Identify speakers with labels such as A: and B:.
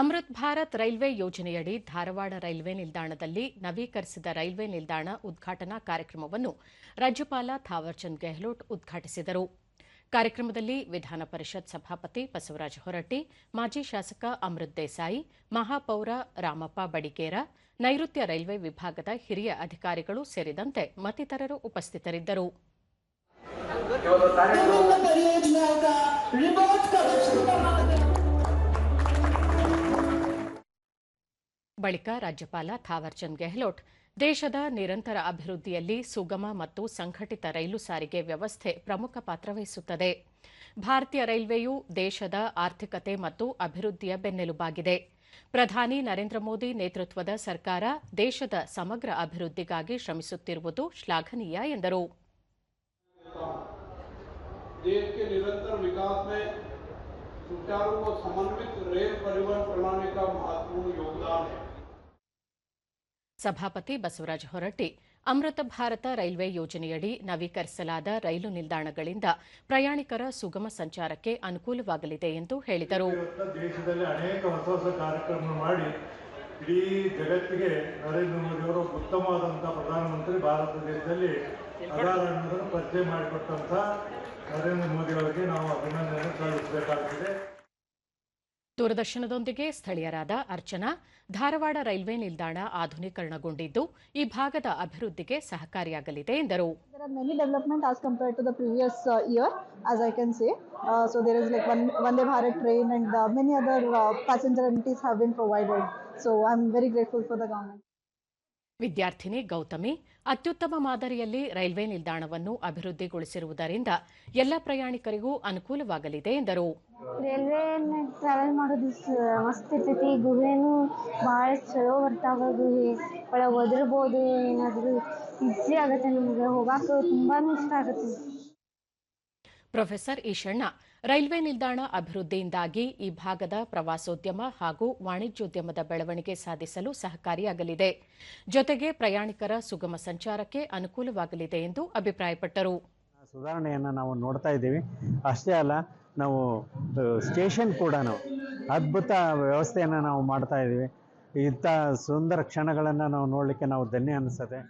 A: Amrit Bharat railway ಯೋಜನೆಯಡಿ Dharwad railway ನಿಲ್ದಾಣದಲ್ಲಿ ನವೀಕರಿಸಿದ ರೈಲ್ವೆ ನಿಲ್ದಾಣ ಉದ್ಘಾಟನಾ ಕಾರ್ಯಕ್ರಮವನ್ನು ರಾಜ್ಯಪಾಲ ಥಾವರ್ಚಂದ್ ಗೆಹ್ಲೋಟ್ ಉದ್ಘಾಟಿಸಿದರು. ಕಾರ್ಯಕ್ರಮದಲ್ಲಿ ವಿಧಾನ ಪರಿಷತ್ ಸಭಾಪತಿ ಬಸವರಾಜ ಹೊರಟ್ಟಿ, ಮಾಜಿ ಶಾಸಕ ಅಮೃತ್ ದೇಸಾಯಿ, ಮಹಾಪೌರ ರಾಮಪ್ಪ ಬಡಿಗೇರ, ನೈಋತ್ಯ ರೈಲ್ವೆ ವಿಭಾಗದ ಹಿರಿಯ ಅಧಿಕಾರಿಗಳು ಸೇರಿದಂತೆ ಮತ್ತಿತರರು ಉಪಸ್ಥಿತರಿದ್ದರು. ಬಳಿಕ ರಾಜ್ಯಪಾಲ ಥಾವರ್ಚಂದ್ ಗೆಹ್ಲೋಟ್ ದೇಶದ ನಿರಂತರ ಅಭಿವೃದ್ಧಿಯಲ್ಲಿ ಸುಗಮ ಮತ್ತು ಸಂಘಟಿತ ರೈಲು ಸಾರಿಗೆ ವ್ಯವಸ್ಥೆ ಪ್ರಮುಖ ಪಾತ್ರ ವಹಿಸುತ್ತದೆ ಭಾರತೀಯ ರೈಲ್ವೆಯು ದೇಶದ ಆರ್ಥಿಕತೆ ಮತ್ತು ಅಭಿವೃದ್ಧಿಯ ಬೆನ್ನೆಲುಬಾಗಿದೆ ಪ್ರಧಾನಿ ನರೇಂದ್ರ ಮೋದಿ ನೇತೃತ್ವದ ಸರ್ಕಾರ ದೇಶದ ಸಮಗ್ರ ಅಭಿವೃದ್ಧಿಗಾಗಿ ಶ್ರಮಿಸುತ್ತಿರುವುದು ಶ್ಲಾಘನೀಯ ಎಂದರು
B: देश के निरंतर विकास में सुचारू व समन्वित रेल परिवहन प्रणाली का महत्वपूर्ण योगदान है
A: ಸಭಾಪತಿ ಬಸವರಾಜ ಹೊರಟ್ಟಿ, ಅಮೃತ ಭಾರತ ರೈಲ್ವೆ ಯೋಜನೆಯಡಿ ನವೀಕರಿಸಲಾದ ರೈಲು ನಿಲ್ದಾಣಗಳಿಂದ ಪ್ರಯಾಣಿಕರ ಸುಗಮ ಸಂಚಾರಕ್ಕೆ ಅನುಕೂಲವಾಗಲಿದೆ ಎಂದು ಹೇಳಿದರು.
C: ದೇಶದಲ್ಲಿ ಅನೇಕ ಹೊಸ ಹೊಸ ಕಾರ್ಯಕ್ರಮ ಮಾಡಿ ಇಡೀ ಜಗತ್ತಿಗೆ ನರೇಂದ್ರ ಮೋದಿ ಅವರು ಉತ್ತಮವಾದಂತಹ ಪ್ರಧಾನಮಂತ್ರಿ ಭಾರತ ದೇಶದಲ್ಲಿ ಪರಿಚಯ ಮಾಡಿಕೊಟ್ಟಂತಹ ನರೇಂದ್ರ ಮೋದಿ ಅವರಿಗೆ ನಾವು ಅಭಿನಂದನೆ ಸಲ್ಲಿಸಬೇಕಾಗುತ್ತದೆ.
A: ದೂರದರ್ಶನದೊಂದಿಗೆ ಸ್ಥಳೀಯರಾದ ಅರ್ಚನಾ, ಧಾರವಾಡ ರೈಲ್ವೆ ನಿಲ್ದಾಣ ಆಧುನೀಕರಣಗೊಂಡಿದ್ದು ಈ ಭಾಗದ ಅಭಿವೃದ್ಧಿಗೆ ಸಹಕಾರಿಯಾಗಲಿದೆ ಎಂದರು.
D: As compare year as I so and other passenger am very grateful for the
A: ವಿದ್ಯಾರ್ಥಿನಿ ಗೌತಮಿ ಅತ್ಯುತ್ತಮ ಮಾದರಿಯಲ್ಲಿ ರೈಲ್ವೆ ನಿಲ್ದಾಣವನ್ನು ಅಭಿವೃದ್ಧಿಗೊಳಿಸಿರುವುದರಿಂದ ಎಲ್ಲ ಪ್ರಯಾಣಿಕರಿಗೂ ಅನುಕೂಲವಾಗಲಿದೆ ಎಂದರು.
E: ರೈಲ್ವೆ ಟ್ರಾವೆಲ್ ಮಾಡೋದು ಮಸ್ತ್ ಇರ್ತೈತಿ. ಗುಹೆನೂ ಭಾಳ ಚಲೋ ಬರ್ತಾವ ಗುಹೆ ಒಳಗೆ ಒದರ್ಬೋದು ಏನಾದರೂ ಈಸಿ ಆಗುತ್ತೆ ನಮ್ಗೆ. ಹೋಗಾಕ ತುಂಬಾನು ಇಷ್ಟ ಆಗುತ್ತೆ.
A: ಪ್ರೊಫೆಸರ್ ಈಶಣ್ಣ ರೈಲ್ವೆ ನಿಲ್ದಾಣ ಅಭಿವೃದ್ಧಿಯಿಂದಾಗಿ ಈ ಭಾಗದ ಪ್ರವಾಸೋದ್ಯಮ ಹಾಗೂ ವಾಣಿಜ್ಯೋದ್ಯಮದ ಬೆಳವಣಿಗೆ ಸಾಧಿಸಲು ಸಹಕಾರಿಯಾಗಲಿದೆ. ಜೊತೆಗೆ ಪ್ರಯಾಣಿಕರ ಸುಗಮ ಸಂಚಾರಕ್ಕೆ ಅನುಕೂಲವಾಗಲಿದೆ ಎಂದು ಅಭಿಪ್ರಾಯಪಟ್ಟರು.
F: ಸುಧಾರಣೆಯನ್ನು ನಾವು ನೋಡ್ತಾ ಇದ್ದೀವಿ. ಅಷ್ಟೇ ಅಲ್ಲ, ನಾವು ಸ್ಟೇಷನ್ ಕೂಡ ಅದ್ಭುತ ವ್ಯವಸ್ಥೆಯನ್ನು ನಾವು ಮಾಡ್ತಾ ಇದ್ದೀವಿ. ಇಂಥ ಸುಂದರ ಕ್ಷಣಗಳನ್ನು ನಾವು ನೋಡಲಿಕ್ಕೆ ನಾವು ಧನ್ಯ ಅನಿಸ್ತದೆ